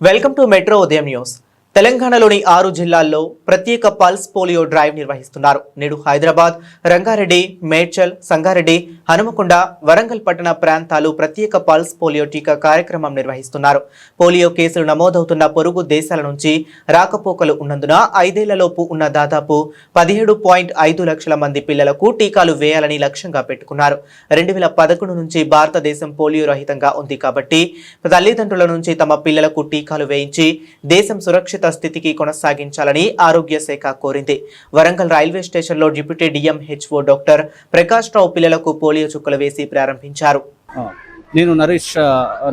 Welcome to metro ఉదయం news తెలంగాణలోని ఆరు జిల్లాల్లో ప్రత్యేక పల్స్ పోలియో డ్రైవ్ నిర్వహిస్తున్నారు. నేడు హైదరాబాద్ రంగారెడ్డి మేడ్చల్ సంగారెడ్డి హనుమకొండ వరంగల్ పట్టణ ప్రాంతాలు ప్రత్యేక పల్స్ పోలియో టీకా కార్యక్రమం నిర్వహిస్తున్నారు. పోలియో కేసులు నమోదవుతున్న పొరుగు దేశాల నుంచి రాకపోకలు ఉన్నందున ఐదేళ్ళలోపు ఉన్న దాదాపు పదిహేడు పాయింట్ ఐదు లక్షల మంది పిల్లలకు టీకాలు వేయాలని లక్ష్యంగా పెట్టుకున్నారు. రెండు వేల పదకొండు నుంచి భారతదేశం పోలియో రహితంగా ఉంది కాబట్టి తల్లిదండ్రుల నుంచి తమ పిల్లలకు టీకాలు వేయించి దేశం సురక్షిత స్థితికి కొనసాగించాలని ఆరోగ్య శాఖ కోరింది. వరంగల్ రైల్వే స్టేషన్లో deputy DMHO doctor Prakash Rao పిల్లలకు పోలియో చుక్కలు వేసి ప్రారంభించారు. నేను నరేష్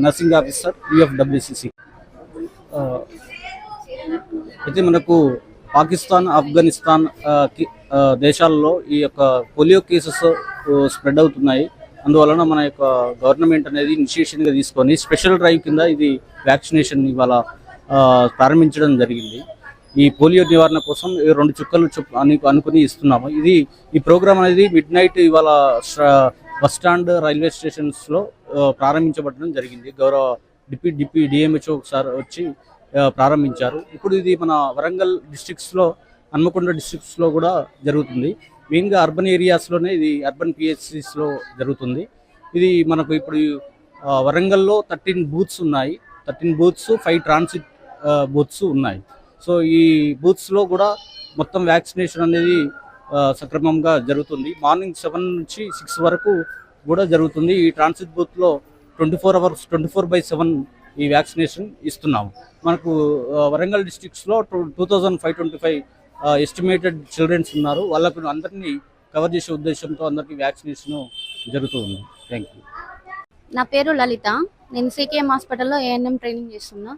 నర్సింగ్ ఆఫీసర్ యుఎఫ్డబ్ల్యూసిసి అయితే మనకు పాకిస్తాన్ ఆఫ్ఘనిస్తాన్ దేశాల్లో ఈ యొక్క పోలియో కేసెస్ స్ప్రెడ్ అవుతున్నాయి. అందువలన మన యొక్క గవర్నమెంట్ అనేది ఇనిషియేషన్గా తీసుకొని స్పెషల్ డ్రైవ్ కింద ఇది వ్యాక్సినేషన్ ఇవాళ ప్రారంభించడం జరిగింది. ఈ పోలియో నివారణ కోసం రెండు చుక్కలు చొప్ అని అనుకుని ఇస్తున్నాము. ఇది ఈ ప్రోగ్రామ్ అనేది మిడ్ నైట్ ఇవాళ బస్ స్టాండ్ రైల్వే స్టేషన్స్లో ప్రారంభించబడడం జరిగింది. గౌరవ డిప్యూ డిప్యూ డిఎంహెచ్ఓ సార్ వచ్చి ప్రారంభించారు. ఇప్పుడు ఇది మన వరంగల్ డిస్టిక్స్లో హన్మకొండ డిస్టిక్స్లో కూడా జరుగుతుంది. మెయిన్గా అర్బన్ ఏరియాస్లోనే ఇది అర్బన్ పిహెచ్సిస్లో జరుగుతుంది. ఇది మనకు ఇప్పుడు వరంగల్లో థర్టీన్ బూత్స్ ఉన్నాయి. Thirteen booths five transit booths ఉన్నాయి. సో ఈ బూత్స్లో కూడా మొత్తం వ్యాక్సినేషన్ అనేది సక్రమంగా జరుగుతుంది. మార్నింగ్ సెవెన్ నుంచి సిక్స్ వరకు కూడా జరుగుతుంది. ఈ ట్రాన్సిట్ బూత్లో twenty four hours twenty four by seven ఈ వ్యాక్సినేషన్ ఇస్తున్నాము. మనకు Warangal డిస్టిక్స్లో two thousand five twenty five estimated childrens ఉన్నారు. వాళ్ళకు అందరినీ కవర్ చేసే ఉద్దేశంతో అందరికీ వ్యాక్సినేషన్ జరుగుతూ ఉంది. థ్యాంక్ యూ నా పేరు లలిత. నేను సీకేఎం హాస్పిటల్లో ఏఎన్ఎం ట్రైనింగ్ చేస్తున్నా.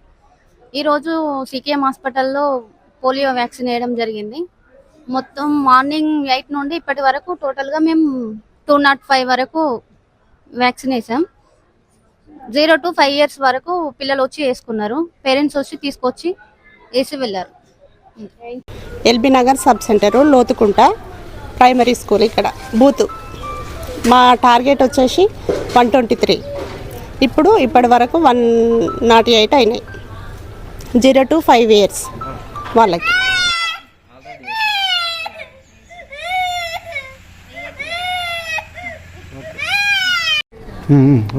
ఈరోజు సీకేఎం హాస్పిటల్లో పోలియో వ్యాక్సిన్ వేయడం జరిగింది. మొత్తం మార్నింగ్ ఎయిట్ నుండి ఇప్పటి వరకు టోటల్గా మేము టూ నాట్ ఫైవ్ వరకు వ్యాక్సిన్ వేసాం. జీరో టు ఫైవ్ ఇయర్స్ వరకు పిల్లలు వచ్చి వేసుకున్నారు. పేరెంట్స్ వచ్చి తీసుకొచ్చి వేసి వెళ్ళారు. LB Nagar sub centre Lothukunta primary school ఇక్కడ బూత్. మా టార్గెట్ వచ్చేసి వన్ ట్వంటీ త్రీ. ఇప్పుడు ఇప్పటి వరకు వన్ నాట్ ఎయిట్ అయినాయి. జీరో టు ఫైవ్ ఇయర్స్ వాళ్ళకి.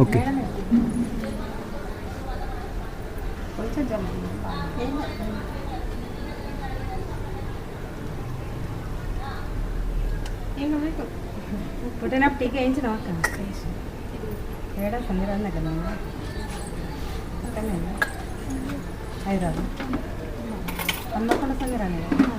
ఓకే పుట్టినప్పుడు టీకా వేయించిన అక్క ఏడా సందిరాన్న కదా హైదరాబాద్ హన్మకొండ సందిరానే కదా